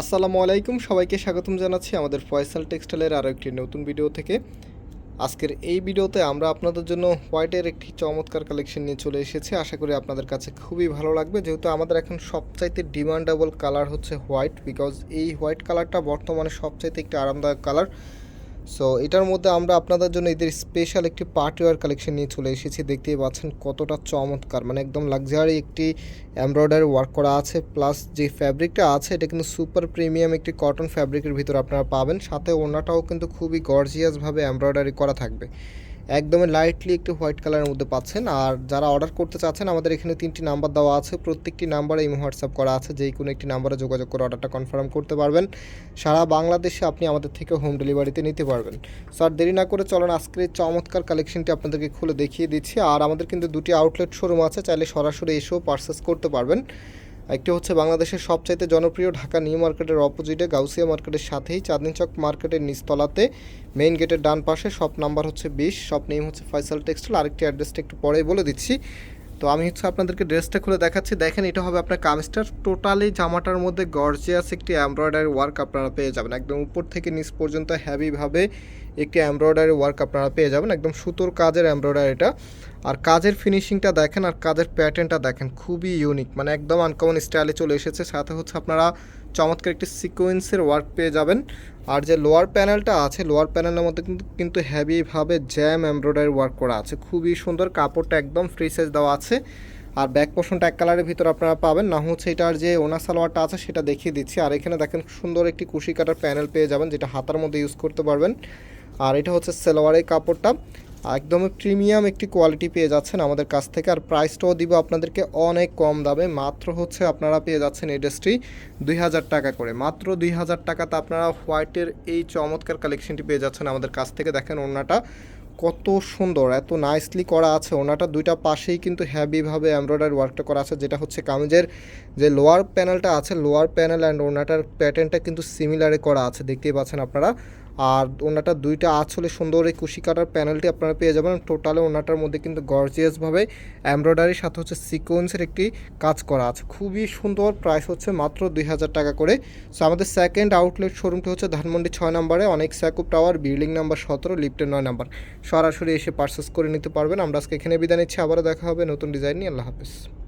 আসসালামু আলাইকুম, সবাইকে স্বাগতম জানাচ্ছি আমাদের ফয়সাল টেক্সটাইলের আরও একটি নতুন ভিডিও থেকে। আজকের এই ভিডিওতে আমরা আপনাদের জন্য হোয়াইটের একটি চমৎকার কালেকশন নিয়ে চলে এসেছি। আশা করি আপনাদের কাছে খুবই ভালো লাগবে। যেহেতু আমাদের এখন সবচাইতে ডিমান্ডেবল কালার হচ্ছে হোয়াইট, বিকজ এই হোয়াইট কালারটা বর্তমানে সবচাইতে একটি আরামদায়ক কালার। সো এটার মধ্যে আমরা আপনাদের জন্য এদের স্পেশাল একটি পার্টিওয়ার কালেকশন নিয়ে চলে এসেছি। দেখতেই পাচ্ছেন কতটা চমৎকার মানে একদম লাক্সারি একটি এমব্রয়ডারি ওয়ার্ক করা আছে। প্লাস যে ফ্যাব্রিকটা আছে, এটা কিন্তু সুপার প্রিমিয়াম একটি কটন ফ্যাব্রিকের ভিতর আপনারা পাবেন। সাথে ওনাটাও কিন্তু খুবই গর্জিয়াসভাবে এমব্রয়ডারি করা থাকবে। একদমই লাইটলি একটু হোয়াইট কালারের মধ্যে পাচ্ছেন। আর যারা অর্ডার করতে চাচ্ছেন, আমাদের এখানে তিনটি নাম্বার দেওয়া আছে। প্রত্যেকটি নাম্বারে এই হোয়াটসঅ্যাপ করা আছে। যেই কোনো একটি নাম্বারে যোগাযোগ করে অর্ডারটা কনফার্ম করতে পারবেন। সারা বাংলাদেশে আপনি আমাদের থেকে হোম ডেলিভারিতে নিতে পারবেন। সো আর দেরি না করে চলেন আজকের এই চমৎকার কালেকশনটি আপনাদেরকে খুলে দেখিয়ে দিচ্ছি। আর আমাদের কিন্তু দুটি আউটলেট শোরুম আছে। চাইলে সরাসরি এসেও পারচেস করতে পারবেন। একটি হচ্ছে বাংলাদেশের সবচাইতে জনপ্রিয় ঢাকা নিউ মার্কেটের অপোজিটে গাউসিয়া মার্কেটের সাথেই চাঁদনি চক মার্কেটের নিচতলাতে মেইন গেটের ডান পাশে শপ নাম্বার হচ্ছে বিশ, শপ নেম হচ্ছে ফয়সাল টেক্সটাইল। আরেকটি অ্যাড্রেসটা একটু পরেই বলে দিচ্ছি। তো আমি হচ্ছে আপনাদেরকে ড্রেসটা খুলে দেখাচ্ছি। দেখেন, এটা হবে আপনার কামিজটার টোটালি জামাটার মধ্যে গর্জিয়াস একটি এমব্রয়ডারি ওয়ার্ক আপনারা পেয়ে যাবেন। একদম উপর থেকে নিচ পর্যন্ত হ্যাভিভাবে একটি এমব্রয়ডারি ওয়ার্ক আপনারা পেয়ে যাবেন। একদম সুতোর কাজের এমব্রয়ডারিটা আর কাজের ফিনিশিংটা দেখেন আর কাজের প্যাটার্নটা দেখেন, খুবই ইউনিক মানে একদম আনকমন স্টাইলে চলে এসেছে। সাথে হচ্ছে আপনারা চমৎকার একটি সিকোয়েন্সের ওয়ার্ক পেয়ে যাবেন। আর যে লোয়ার প্যানেলটা আছে লোয়ার প্যানেলের মধ্যে কিন্তু কিন্তু হ্যাভিভাবে জ্যাম এমব্রয়ডারি ওয়ার্ক করা আছে। খুবই সুন্দর, কাপড়টা একদম ফ্রি সাইজ দেওয়া আছে। আর ব্যাক পোর্শনটা এক কালারের ভিতর আপনারা পাবেন। না হচ্ছে এটার যে ওনা সালোয়ারটা আছে, সেটা দেখিয়ে দিচ্ছি। আর এখানে দেখেন সুন্দর একটি কুশি কাটার প্যানেল পেয়ে যাবেন, যেটা হাতার মধ্যে ইউজ করতে পারবেন। আর এটা হচ্ছে সেলোয়ারের কাপড়টা। একদমই প্রিমিয়াম একটি কোয়ালিটি পেয়ে যাচ্ছেন আমাদের কাছ থেকে। আর প্রাইসটাও দিব আপনাদেরকে অনেক কম দামে। মাত্র হচ্ছে আপনারা পেয়ে যাচ্ছেন এই ড্রেসটি দুই হাজার টাকা করে। মাত্র দুই হাজার টাকাতে আপনারা হোয়াইটের এই চমৎকার কালেকশনটি পেয়ে যাচ্ছেন আমাদের কাছ থেকে। দেখেন ওনাটা কত সুন্দর, এত নাইসলি করা আছে। ওনাটা দুইটা পাশেই কিন্তু হ্যাভিভাবে এমব্রয়ডারি ওয়ার্কটা করা আছে, যেটা হচ্ছে কামিজের যে লোয়ার প্যানেলটা আছে লোয়ার প্যানেল অ্যান্ড ওনাটার প্যাটার্নটা কিন্তু সিমিলারে করা আছে। দেখতেই পাচ্ছেন আপনারা। আর ওনাটা দুইটা আঁচলে সুন্দর এই কুশি কাটার প্যানেলটি আপনারা পেয়ে যাবেন। টোটালে ওনাটার মধ্যে কিন্তু গর্জিয়াসভাবে এমব্রয়ডারির সাথে হচ্ছে সিকোয়েন্সের একটি কাজ করা আছে। খুবই সুন্দর প্রাইস হচ্ছে মাত্র দুই হাজার টাকা করে। সো আমাদের সেকেন্ড আউটলেট শোরুমটি হচ্ছে ধানমন্ডি ছয় নম্বরে, অনেক স্যাকুপ টাওয়ার বিল্ডিং নাম্বার সতেরো লিফটের নয় নাম্বার। সরাসরি এসে পারচেস করে নিতে পারবেন। আমরা আজকে এখানে বিদায় নিচ্ছি। আবারও দেখা হবে নতুন ডিজাইন নিয়ে। আল্লাহ হাফিজ।